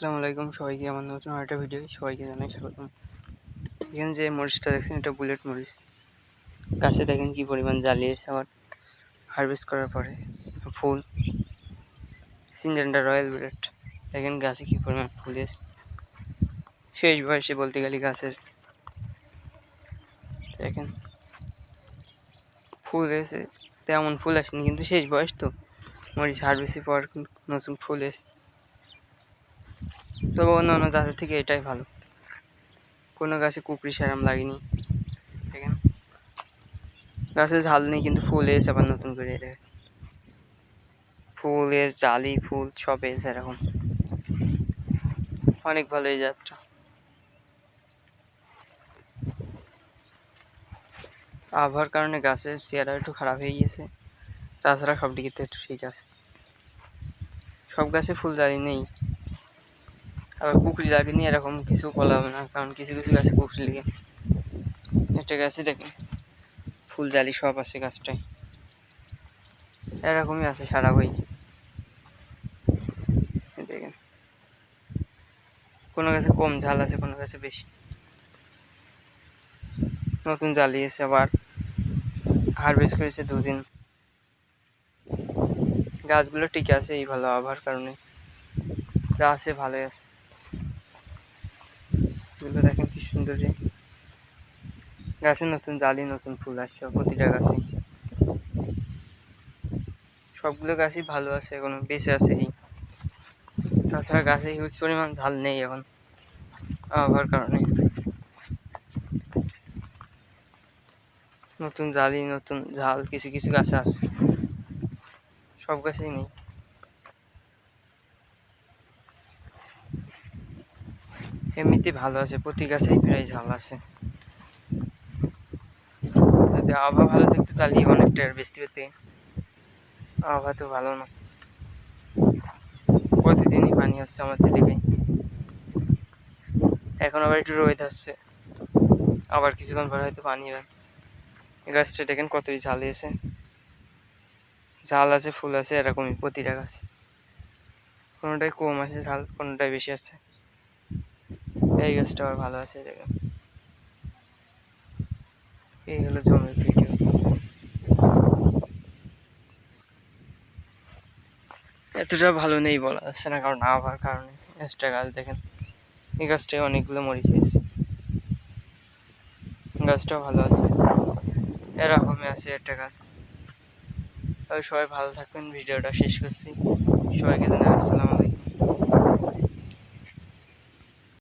আসসালামু আলাইকুম, সবাইকে আমার নতুন একটা ভিডিও সবাইকে জানাই স্বাগতম। এখানে যে মরিচটা, দেখছেন এটা বুলেট মরিচ। গাছে দেখেন কি পরিমাণ জ্বালিয়েছে আবার। হারভেস্ট করার পরে ফুল। Syngenta royal bullet. দেখেন গাছে কি পরিমাণ ফুল এসে। শেষ বয়সে বলতে গেলে গাছের। দেখেন। ফুল এসে, তেমন ফুল আসেনি, কিন্তু শেষ বয়স তো। মরিচ হারভেস্টের পর নতুন ফুল এসে। তবে অন্য অন্য গাছের থেকে এটাই ভালো। কোনো গাছে কুকরি সেরাম লাগেনি দেখেন গাছে ঝাল নেই কিন্তু ফুল এসে আবার নতুন করে এটা ফুলের জালি, ফুল সব এসে এরকম। অনেক ভালো এই জাতটা। আবহাওয়ার কারণে গাছের চেহারা একটু খারাপ হয়ে গিয়েছে। তাছাড়া সব দিকে তো ঠিক আছে। সব গাছে ফুল জালি নেই। আবার পুকুরি লাগেনি এরকম কিছু বলা হবে না, কারণ কিছু কিছু গাছে পুকুরি লেগে একটা গাছে দেখেন ফুল জালি সব আছে গাছটায়। এরকমই আছে সারা বই। দেখেন। কোনো গাছে কম ঝাল আছে, কোনো গাছে বেশি। নতুন জ্বালিয়েছে আবার হারভেস্ট করেছে দুদিন। গাছগুলো টিকে আছে এই ভালো আবহাওয়ার কারণে। যা আছে ভালোই আছে। এগুলো দেখেন কি সুন্দর গাছে নতুন জালি, নতুন ফুল আসছে, প্রতিটা গাছে। সবগুলো গাছই ভালো আছে, এখন বেঁচে আছে এই তাছাড়া গাছে হিউজ পরিমাণ ঝাল নেই এখন, আবহাওয়ার কারণে। নতুন জালি, নতুন ঝাল, কিছু কিছু গাছে আছে। সব গাছেই নেই। এমনিতে ভালো আছে, প্রতি গাছেই প্রায় ঝাল আছে। যদি আবহাওয়া ভালো থাকতো তাহলে অনেকটা বেশি পেতে আবহাওয়া তো ভালো না। প্রতিদিনই পানি হচ্ছে আমাদের দিকে। এখন আবার একটু রোদ হচ্ছে আবার কিছুক্ষণ পরে হয়তো পানি হবে গাছটা দেখেন কতই ঝাল এসে ঝাল আছে, ফুল আছে, এরকমই প্রতিটা গাছ। কোনোটাই কম আছে, ঝাল কোনোটাই বেশি আছে। এই গাছটা আবার ভালো আছে দেখেন এই হলো জমির ভিডিও। এতটা ভালো নেই বলা যাচ্ছে না, কারণ আবহাওয়ার কারণে। গাছটা গাছ দেখেন, এই গাছটায় অনেকগুলো মরিচে গাছটাও ভালো আছে। এরকমই আছে একটা গাছ। তবে সবাই ভালো থাকবেন, ভিডিওটা শেষ করছি। সবাইকে জানাই আসসালামু আলাইকুম।